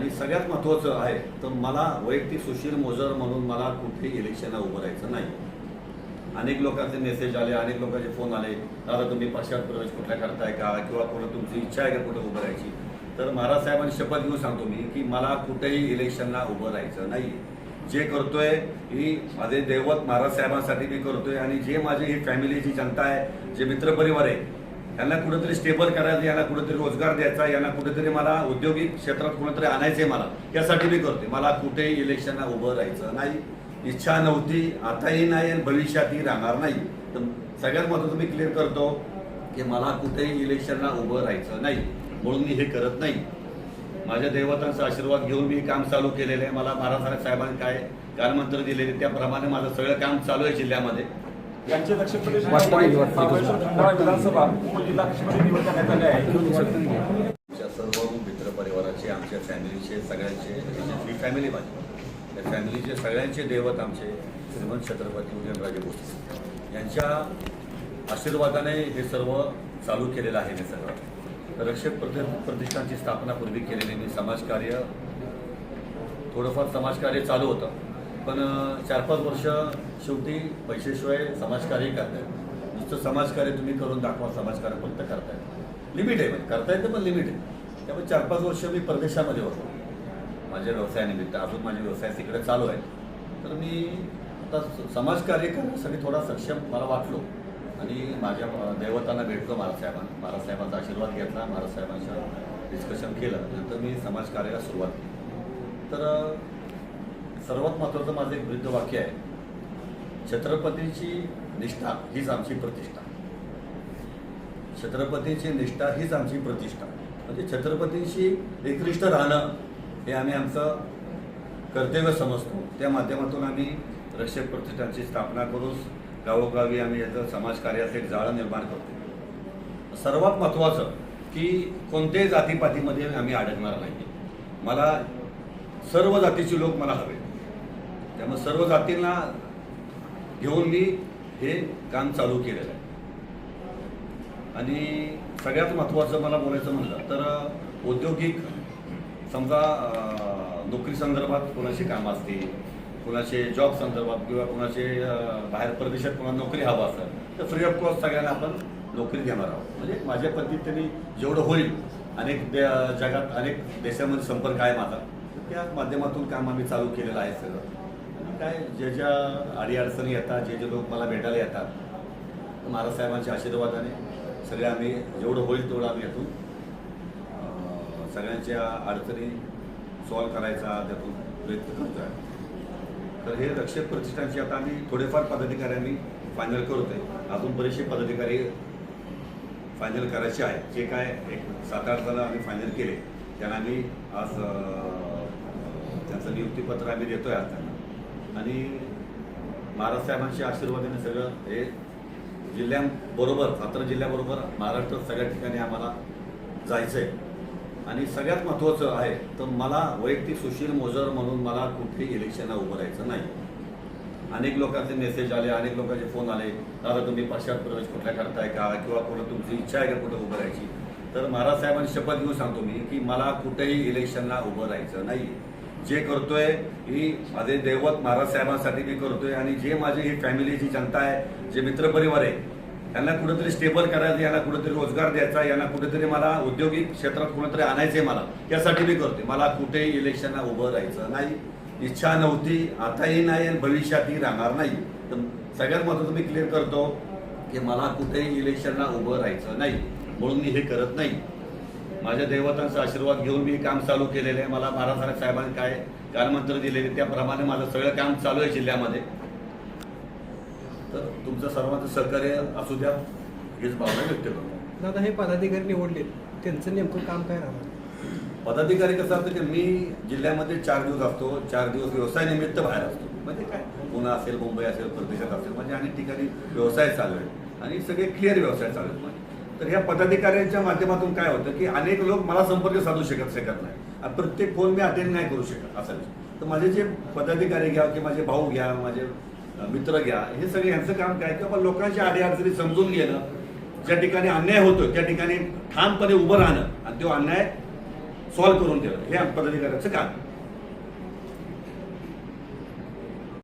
आणि सगळ्यात महत्त्वाचं आहे तर मला वैयक्तिक सुशील मोजर म्हणून मला कुठेही इलेक्शनला उभं राहायचं नाही. अनेक लोकांचे मेसेज आले अनेक लोकांचे फोन आले दादा तुम्ही पश्चात प्रवेश कुठल्या करताय का? किंवा कुठं तुमची इच्छा आहे का कुठं उभं राहायची? तर महाराज साहेबांनी शपथ घेऊन सांगतो मी की मला कुठेही इलेक्शनला उभं राहायचं नाही जे करतोय ही माझे दैवत महाराज साहेबांसाठी मी करतोय आणि जे माझी ही फॅमिली जी जनता आहे जे मित्रपरिवार आहे यांना कुठेतरी स्टेबल करायचं यांना कुठेतरी रोजगार द्यायचा यांना कुठेतरी मला औद्योगिक क्षेत्रात कुठेतरी आणायचंय मला यासाठी मी करते मला कुठेही इलेक्शनला उभं राहायचं नाही. इच्छा नव्हती आताही नाही आणि भविष्यातही राहणार नाही. तर सगळ्यात महत्त्वाचं मी क्लिअर करतो की मला कुठेही इलेक्शनला उभं राहायचं नाही. म्हणून मी हे करत नाही. माझ्या दैवतांचा आशीर्वाद घेऊन मी काम चालू केलेलं आहे. मला महाराज साहेबांनी काय कालमंत्र दिलेले त्याप्रमाणे माझं सगळं काम चालू आहे जिल्ह्यामध्ये. यांचे दक्ष प्रदेश वाटतं- वाटतं- महाबळेश्वर खंडाळा विधानसभा उपजिल्हाध्यक्षपदी निवड करण्यात आली आहे. आमच्या सर्व मित्रपरिवाराचे आमच्या फॅमिलीचे सगळ्यांचे ही फॅमिली माझी. त्या फॅमिलीचे सगळ्यांचे दैवत आमचे श्रीमंत छत्रपती उदयनराजे भोसले. यांच्या आशीर्वादाने हे सर्व चालू केलेलं आहे हे सगळं. रक्षक प्रति प्रतिष्ठानची स्थापना पूर्वी केलेली मी समाजकार्य थोडंफार समाजकार्य चालू होतं. पण चार पाच वर्ष शेवटी पैशाशिवाय समाजकार्य करतायत. नुसतं समाजकार्य तुम्ही करून दाखवा समाजकार्य फक्त करताय लिमिट आहे पण करता येतं पण लिमिट आहे. त्यामुळे चार पाच वर्ष मी परदेशामध्ये होतो. माझ्या व्यवसायानिमित्त अजून माझे व्यवसाय तिकडे चालू आहे तर मी आता स- समाजकार्य करण्यासाठी थोडा सक्षम मला वाटलो. आणि माझ्या दैवतांना भेटलो महाराजसाहेबांना महाराजसाहेबांचा आशीर्वाद घेतला महाराजसाहेबांचं डिस्कशन केलं. नंतर मी समाजकार्याला सुरुवात केली. तर सर्वात महत्त्वाचं माझं एक वृद्ध वाक्य आहे. छत्रपतीची निष्ठा हीच आमची प्रतिष्ठा. छत्रपतीची निष्ठा हीच आमची प्रतिष्ठा. म्हणजे छत्रपतींशी एकनिष्ठ राहणं हे आम्ही आमचं कर्तव्य समजतो. त्या माध्यमातून आम्ही रक्षक प्रतिष्ठानची स्थापना करून गावोगावी आम्ही याचं समाजकार्याचं एक जाळं निर्माण करतो. सर्वात महत्त्वाचं की कोणत्याही जातीपातीमध्ये आम्ही अडकणार नाही मला सर्व जातीचे लोक मला हवे. त्यामुळे सर्व जातींना घेऊन मी हे काम चालू केलेलं आहे. आणि सगळ्यात महत्त्वाचं मला बोलायचं म्हणलं तर औद्योगिक समजा नोकरी संदर्भात कोणाशी काम असतील कोणाचे जॉब संदर्भात किंवा कोणाचे बाहेर परदेशात कोणाला नोकरी हवा असेल तर फ्री ऑफ कॉस्ट सगळ्यांना आपण नोकरी देणार आहोत. म्हणजे माझ्या पद्धतीने जेवढं होईल अनेक जगात अनेक देशामध्ये संपर्क आहे माझा तर त्या माध्यमातून काम आम्ही चालू केलेलं आहे सगळं. काय ज्या ज्या अडीअडचणी येतात जे जे लोक मला भेटायला येतात महाराज साहेबांच्या आशीर्वादाने सगळे आम्ही जेवढं होईल तेवढं आम्ही यातून सगळ्यांच्या अडचणी सॉल्व करायचा त्यातून प्रयत्न करतो आहे तर हे रक्षक प्रतिष्ठानची आता आम्ही थोडेफार पदाधिकाऱ्यांनी आम्ही फायनल करतोय. अजून बरेचसे पदाधिकारी फायनल करायचे आहेत. जे काय एक सात आठ जण आम्ही फायनल केले. त्यांना आम्ही आज त्यांचं नियुक्तीपत्र आम्ही देतोय आज त्यांना आणि महाराज साहेबांच्या आशीर्वादाने सगळं हे जिल्ह्यांबरोबर सातारा जिल्ह्याबरोबर महाराष्ट्रात सगळ्या ठिकाणी आम्हाला जायचं आहे आणि सगळ्यात महत्त्वाचं आहे तर मला वैयक्तिक सुशील मोजर म्हणून मला कुठेही इलेक्शनला उभं राहायचं नाही. अनेक लोकांचे मेसेज आले अनेक लोकांचे फोन आले. दादा तुम्ही पश्चात प्रवेश कुठल्या करताय का? किंवा कुठं तुमची इच्छा आहे का कुठं उभं राहायची? तर महाराज साहेबांनी शपथ घेऊन सांगतो मी की मला कुठेही इलेक्शनला उभं राहायचं नाही जे करतोय ही माझे दैवत महाराज साहेबांसाठी मी करतोय आणि जे माझी ही फॅमिली जी जनता आहे जे मित्रपरिवार आहे यांना कुठेतरी स्टेबल करायचं यांना कुठेतरी रोजगार द्यायचा यांना कुठेतरी मला औद्योगिक क्षेत्रात कुठेतरी आणायचंय मला यासाठी मी करतोय. मला कुठेही इलेक्शनला उभं राहायचं नाही. इच्छा नव्हती आताही नाही आणि भविष्यातही राहणार नाही. तर सगळ्यात महत्त्वाचं मी क्लिअर करतो की मला कुठेही इलेक्शनला उभं राहायचं नाही. म्हणून मी हे करत नाही. माझ्या दैवतांचा आशीर्वाद घेऊन मी काम चालू केलेलं आहे. मला महाराज साहेबांनी काय कालमंत्र दिलेले त्याप्रमाणे माझं सगळं काम चालू आहे जिल्ह्यामध्ये. तर तुमचं सर्वांचं सहकार्य असू द्या हीच भावना व्यक्त करतो. दादा हे पदाधिकारी निवडले. त्यांचं नेमकं काम काय राहणार? पदाधिकारी कसं असतं की मी जिल्ह्यामध्ये चार दिवस असतो चार दिवस व्यवसाय निमित्त बाहेर असतो. म्हणजे काय? पुणे असेल मुंबई असेल परदेशात असेल. म्हणजे अनेक ठिकाणी व्यवसाय चालू आहे. आणि सगळे क्लिअर व्यवसाय चालू आहेत. माझे तर ह्या पदाधिकाऱ्यांच्या माध्यमातून काय होतं की अनेक लोक मला संपर्क साधू शकत शकत नाही. आणि प्रत्येक फोन मी अटेंड नाही करू शकत असा तर माझे जे पदाधिकारी घ्या की माझे भाऊ घ्या माझे मित्र घ्या हे सगळे यांचं काम काय किंवा आपण लोकांच्या अडीअडचणी समजून घेणं ज्या ठिकाणी अन्याय होतो त्या ठिकाणी ठामपणे उभं राहणं आणि तो अन्याय सॉल्व्ह करून देणं हे पदाधिकाऱ्याचं काम